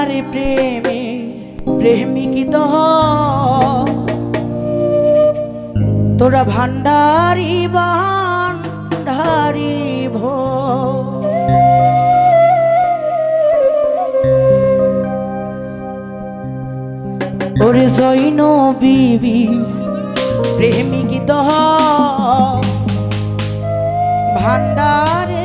আরে প্রেমে প্রেমিক তোরা ভান্ডারি ভান্ডারি ভো। ওরে সৈন বিবি প্রেমিক ভান্ডারে